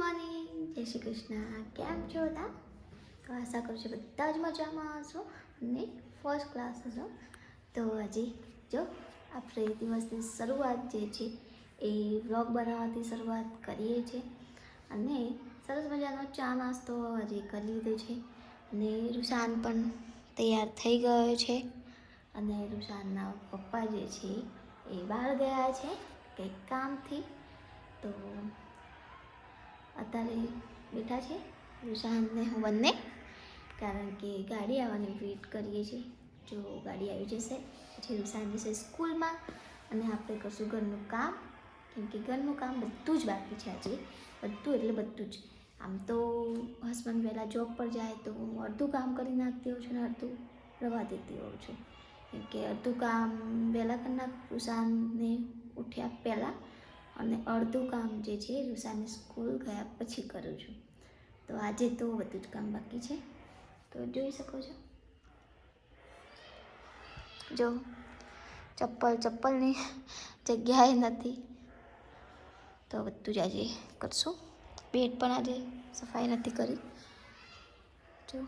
Morning જય શ્રી કૃષ્ણ. કેમ છો બધા? તો આશા કરું છું બધા જ મજામાં હશો અને ફર્સ્ટ ક્લાસ હશો. તો હજી જો આપણે દિવસની શરૂઆત જે છે એ વ્લોગ બનાવવાથી શરૂઆત કરીએ છીએ. અને સરસ મજાનો ચા નાસ્તો હજી કરી લીધો છે. અને રૂસાન પણ તૈયાર થઈ ગયો છે. અને રૂસાનના પપ્પા જે છે એ બહાર ગયા છે કંઈક કામથી. તો અત્યારે બેઠા છે રૂશાનને હું બંને. કારણ કે ગાડી આવવાની વેઇટ કરીએ છીએ. જો ગાડી આવી જશે, પછી રૂશાન જશે સ્કૂલમાં અને આપણે કરશું ઘરનું કામ. કેમ કે ઘરનું કામ બધું જ બાકી છે આજે. બધું એટલે બધું જ. આમ તો હસબન્ડ પહેલાં જોબ પર જાય તો હું અડધું કામ કરી નાખતી હોઉં છું અને અડધું રવા દેતી હોઉં છું. કેમ કે અડધું કામ વહેલાં કરી નાખું રૂશાનને ઉઠ્યા પહેલાં. અને અડધું કામ જે છે રૂસાને સ્કૂલ ગયા પછી કરું છું. તો આજે તો બધું જ કામ બાકી છે. તો જોઈ શકો છો. જો, ચપ્પલ ચપ્પલની જગ્યાએ નથી. તો બધું જ આજે કરશું. બેડ પણ આજે સફાઈ નથી કરી. જો.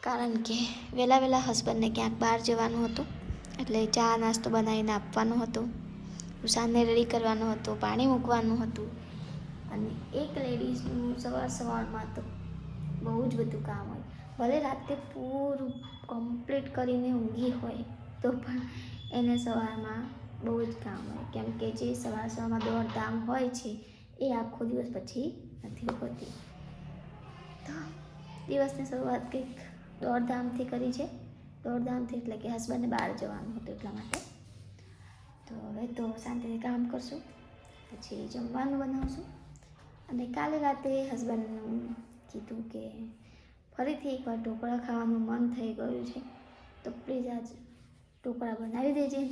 કારણ કે વહેલા વહેલા હસબન્ડને ક્યાંક બહાર જવાનું હતું. એટલે ચા નાસ્તો બનાવીને આપવાનો હતો. ઉષાનને રેડી કરવાનો હતો, પાણી મૂકવાનું હતું. અને એક લેડીઝનું સવાર સવારમાં તો બહુ જ બધું કામ હોય. ભલે રાતે પૂરું કમ્પ્લીટ કરીને ઊંઘી હોય, તો પણ એને સવારમાં બહુ જ કામ હોય. કેમ કે જે સવાર સવારમાં દોડધામ હોય છે, એ આખો દિવસ પછી નથી હોતી. તો દિવસની શરૂઆત કંઈક દોડધામથી કરી છે. દોડધામથી એટલે કે હસબન્ડને બહાર જવાનું હતું એટલા માટે. તો હવે તો શાંતિથી કામ કરશું, પછી જમવાનું બનાવશું. અને કાલે રાતે હસબન્ડનું કીધું કે ફરીથી એકવાર ઢોકળા ખાવાનું મન થઈ ગયું છે, તો પ્લીઝ આજ ઢોકળા બનાવી દેજે.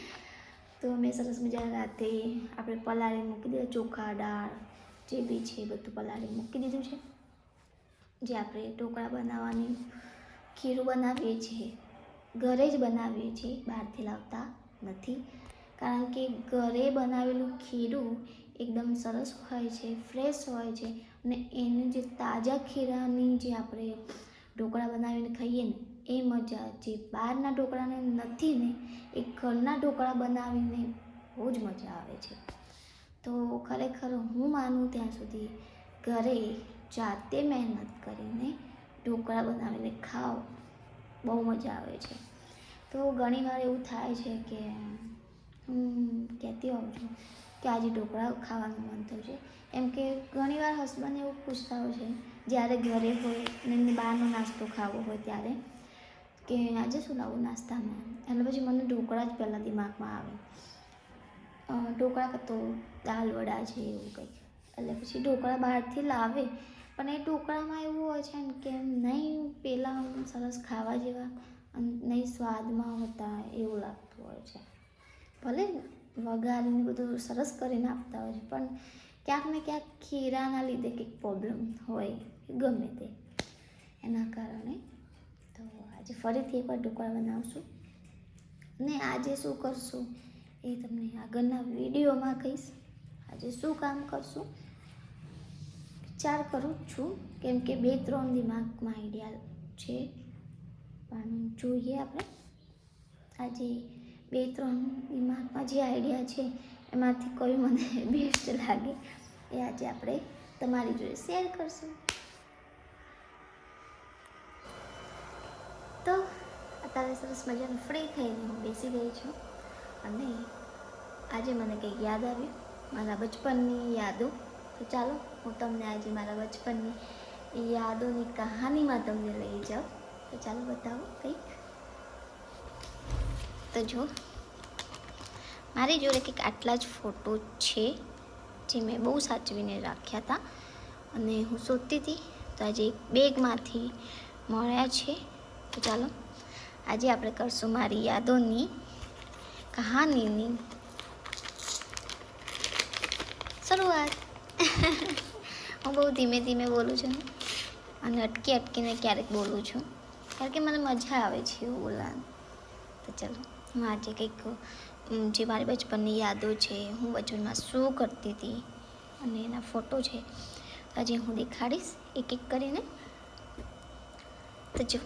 તો મેં સરસ મજા રાતે આપણે પલાળી મૂકી દીધા, ચોખા, દાળ, જે બી છે બધું પલાળી મૂકી દીધું છે. જે આપણે ઢોકળા બનાવવાની ખીરું બનાવીએ છીએ, ઘરે જ બનાવીએ છીએ બહારથી લાવતા. નથી. કારણ કે ઘરે બનાવેલું ખીરું એકદમ સરસ હોય છે ફ્રેશ હોય છે અને એનું જે તાજા ખીરાની જે આપણે ઢોકળા બનાવીને ખાઈએ ને, એ મજા જે બહારના ઢોકળાને નથી ને, એ ઘરના ઢોકળા બનાવીને બહુ જ મજા આવે છે. તો ખરેખર હું માનું ત્યાં સુધી ઘરે જાતે મહેનત કરીને ઢોકળા બનાવીને ખાઓ, બહુ મજા આવે છે. તો ઘણી વાર એવું થાય છે કે હું કહેતી હોઉં છું કે આજે ઢોકળા ખાવાનું મન થયું છે. એમ કે ઘણીવાર હસબન્ડ એવું પૂછતા હોય છે, જ્યારે ઘરે હોય અને એમને બહારનો નાસ્તો ખાવો હોય ત્યારે, કે આજે શું લાવું નાસ્તામાં? એટલે પછી મને ઢોકળા જ પહેલાં દિમાગમાં આવે. ઢોકળા કરતો દાલ વડા છે એવું કંઈક. એટલે પછી ઢોકળા બહારથી લાવે. પણ એ ઢોકળામાં એવું હોય છે ને કે નહીં, પહેલાં સરસ ખાવા જેવા નહીં સ્વાદમાં હોતા એવું લાગતું હોય છે. ભલે વઘારીને બધું સરસ કરીને આપતા હોય છે, પણ ક્યાંક ને ક્યાંક ખીરાના લીધે કંઈક પ્રોબ્લેમ હોય, ગમે તે. એના કારણે તો આજે ફરીથી એકવાર ઢોકળા બનાવશું. ને આજે શું કરશું એ તમને આગળના વિડીયોમાં કહીશ. આજે શું કામ કરશું? વિચાર કરું જ છું, કેમ કે બે ત્રણ દિમાગમાં આઈડિયા છે. પણ જોઈએ આપણે. આજે બે ત્રણ દિમાગમાં જે આઈડિયા છે એમાંથી કોઈ મને બેસ્ટ લાગે એ આજે આપણે તમારી જોડે શેર કરશું. તો અત્યારે સરસ મજાનું ફ્રી થઈને હું બેસી ગઈ છું અને આજે મને કંઈક યાદ આવ્યું, મારા બચપનની યાદો. તો ચાલો હું તમને આજે મારા બચપનની યાદોની કહાનીમાં તમને લઈ જાઉં. તો ચાલો બતાવો કંઈક. તો જો, મારી જોડે કંઈક આટલા જ ફોટો છે જે મેં બહુ સાચવીને રાખ્યા હતા અને હું શોધતી હતી તો આજે એક બેગમાંથી મળ્યા છે. તો ચાલો, આજે આપણે કરશું મારી યાદોની કહાનીની શરૂઆત. હું બહુ ધીમે ધીમે બોલું છું અને અટકી અટકીને ક્યારેક બોલું છું. કારણ કે મને મજા આવે છે એવું બોલવાનું. તો ચાલો, હું આજે કંઈક જે મારી બચપનની યાદો છે, હું બચપનમાં શું કરતી હતી અને એના ફોટો છે, આજે હું દેખાડીશ એક એક કરીને. તો જો,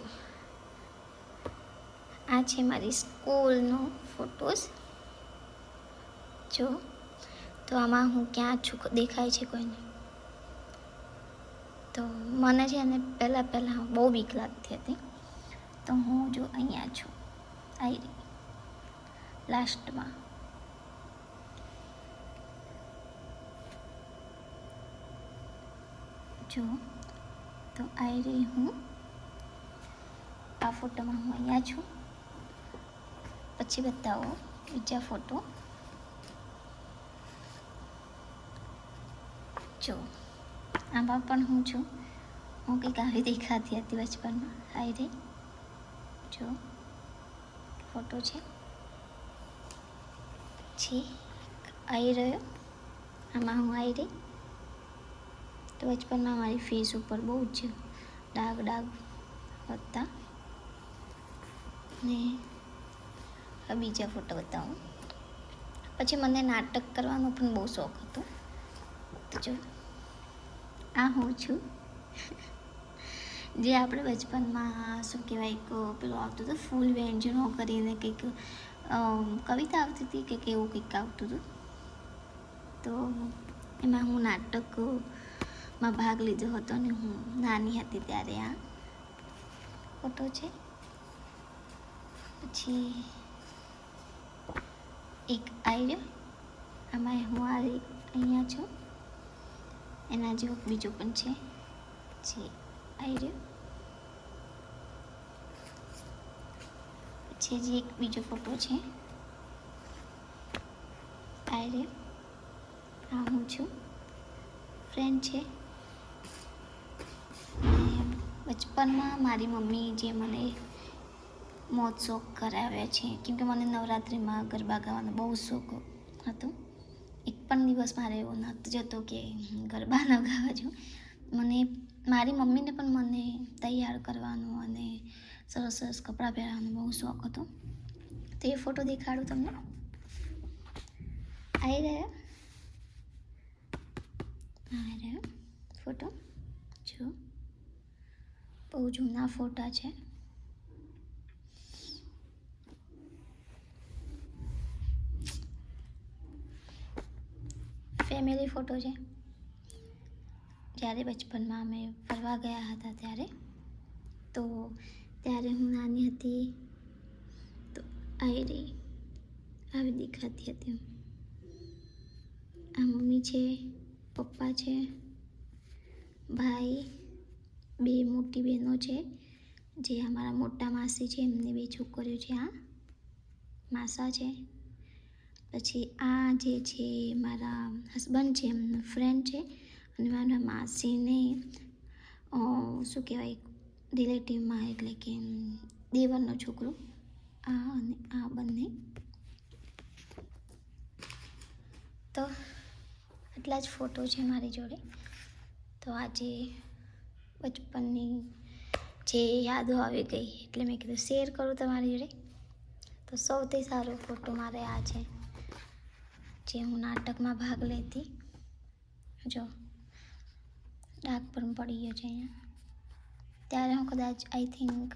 આ છે મારી સ્કૂલનો ફોટોસ. જો, તો આમાં હું ક્યાં છું, દેખાય છે કોઈને? તો મને છે ને પહેલાં પહેલાં બહુ બીક લાગતી હતી. તો હું જો અહીંયા છું. આવી રહી. લાસ્ટમાં જો, તો આવી રહી હું. આ ફોટોમાં હું અહીંયા છું. પછી બતાવો બીજા ફોટો. જો, આમાં પણ હું છું. હું કંઈક આવી દેખાતી હતી બચપનમાં આવી રહી. જો, ફોટો છે. પછી આવી રહ્યો. આમાં હું આવી રહી. તો બચપનમાં મારી ફેસ ઉપર બહુ જ ડાઘ ડાઘ હતા. ને આ બીજા ફોટો બતાવું. પછી મને નાટક કરવાનો પણ બહુ શોખ હતો. જો, આ હું છું. જે આપણે બચપનમાં શું કહેવાય એક, પેલું આવતું હતું, ફૂલ વ્યંજનો કરીને કંઈક કવિતા આવતી હતી કે કેવું કંઈક આવતું હતું? તો એમાં હું નાટકમાં ભાગ લીધો હતો ને હું નાની હતી ત્યારે આ. ફોટો છે. પછી એક આવ્યો આમાં હું આ અહીંયા છું. એના જેવો બીજો પણ છે. જે આવી પછી જે એક બીજો ફોટો છે. રહ્યો આ હું છું. ફ્રેન્ડ છે. બચપનમાં મારી મમ્મી જે મને મોજ શોખ કરાવ્યા છે, કેમકે મને નવરાત્રિમાં ગરબા ગાવાનો બહુ શોખ હતો. એક પણ દિવસ મારે એવો નહોતો જતો કે ગરબા ન ગાવા જો મને, મારી મમ્મીને પણ મને તૈયાર કરવાનો અને સરસ સરસ કપડાં પહેરવાનો બહુ શોખ હતો. તો એ ફોટો દેખાડું તમને. આવી રહ્યા? આવી રહ્યો? ફોટો? જો. બહુ જૂના ફોટા છે. ફેમિલી ફોટો છે. જ્યારે બચપનમાં અમે ફરવા ગયા હતા ત્યારે, તો ત્યારે હું નાની હતી તો આવી રહી. આવી દેખાતી હતી આ મમ્મી છે, પપ્પા છે, ભાઈ, બે મોટી બહેનો છે, જે અમારા મોટા માસી છે, એમની બે છોકરીઓ છે, આ માસા છે. પછી આ જે છે, મારા હસબન્ડ છે, એમનો ફ્રેન્ડ છે, અને મારા માસીને શું કહેવાય રિલેટિવમાં એટલે કે દેવરનો છોકરો. આ અને આ બંને. તો આટલા જ ફોટો છે મારી જોડે. તો આજે બચપનની જે યાદો આવી ગઈ એટલે મેં કીધું શેર કરું તમારી જોડે. તો સૌથી સારો ફોટો મારે આ છે, જે હું નાટકમાં ભાગ લેતી. જો ડાક પણ પડી ગયો છે અહીંયા. ત્યારે હું કદાચ આઈ થિંક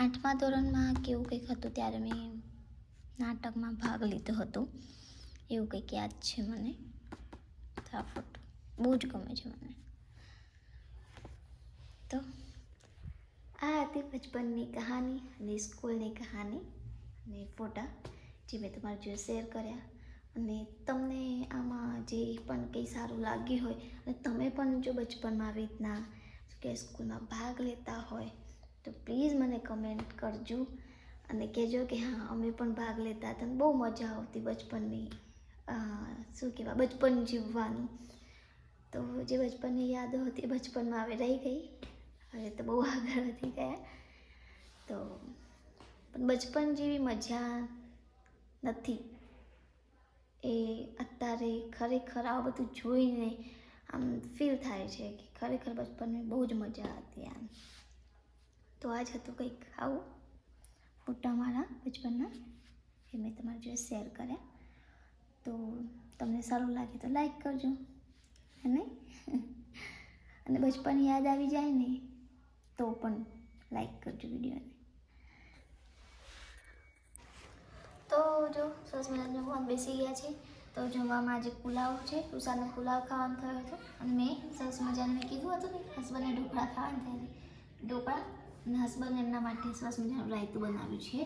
આઠમા ધોરણમાં કે એવું કંઈક હતું, ત્યારે મેં નાટકમાં ભાગ લીધો હતો. એવું કંઈક યાદ છે મને. આ ફોટો બહુ જ ગમે છે મને. તો આ હતી બચપનની કહાની અને સ્કૂલની કહાની અને ફોટા જે મેં તમારી જોડે શેર કર્યા. અને તમને આમાં જે પણ કંઈ સારું લાગ્યું હોય અને તમે પણ જો બચપનમાં આવી રીતના કે સ્કૂલમાં ભાગ લેતા હોય, તો પ્લીઝ મને કમેન્ટ કરજો. અને કહેજો કે હા, અમે પણ ભાગ લેતા હતા બહુ મજા આવતી બચપનની શું કહેવાય, બચપન જીવવાનું. તો જે બચપનની યાદો હતી બચપનમાં હવે રહી ગઈ. હવે તો બહુ આગળ વધી ગયા. તો, પણ બચપન જેવી મજા નથી. એ અત્યારે ખરેખર આ બધું જોઈને આમ ફીલ થાય છે કે ખરેખર બચપનની બહુ જ મજા હતી આમ. તો આજ હતું કંઈક આવું. ફોટા મારા બચપનના. એ મેં તમારી જોડે શેર કર્યા. તો તમને સારું લાગે તો લાઈક કરજો. અને અને બચપન યાદ આવી જાય ને, તો પણ લાઈક કરજો વિડીયોને. તો જો, સરસ મજાનું જમવાનું બેસી ગયા છે. તો જમવામાં આજે પુલાવ છે. ઉષાને પુલાવ ખાવાનું થયો હતો અને મેં સરસ મજાનું મેં કીધું હતું ને, હસબન્ડને ઢોકળા ખાવાનું થયા ઢોકળા અને હસબન્ડ એમના માટે સરસ મજાનું રાયતું બનાવ્યું છે.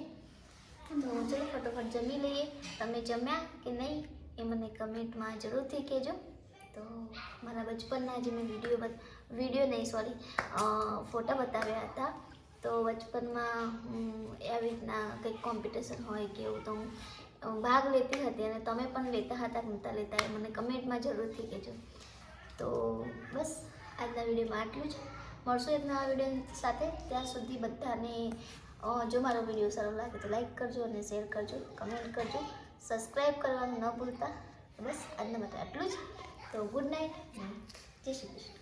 તો ચલો ફટોફટ જમી લઈએ. તમે જમ્યા કે નહીં એ મને કમેન્ટમાં જરૂરથી કહેજો. તો મારા બચપનના જે મેં વીડિયો વીડિયો નહીં, સોરી ફોટા બતાવ્યા હતા. તો બચપનમાં હું આવી રીતના કંઈક કોમ્પિટિશન હોય કે એવું તો હું ભાગ લેતી હતી અને તમે પણ લેતા હતા નહોતા લેતા એ મને કમેન્ટમાં જરૂરથી કહેજો. તો બસ, આજના વિડીયોમાં આટલું જ. મળશું એક નવા વીડિયો સાથે. ત્યાં સુધી બધાને જો મારો વીડિયો સારો લાગે તો લાઈક કરજો અને શેર કરજો, કમેન્ટ કરજો. સબસ્ક્રાઈબ કરવાનું ન ભૂલતા. બસ, આજના માટે આટલું જ. તો ગુડ નાઇટ. જય શ્રી કૃષ્ણ.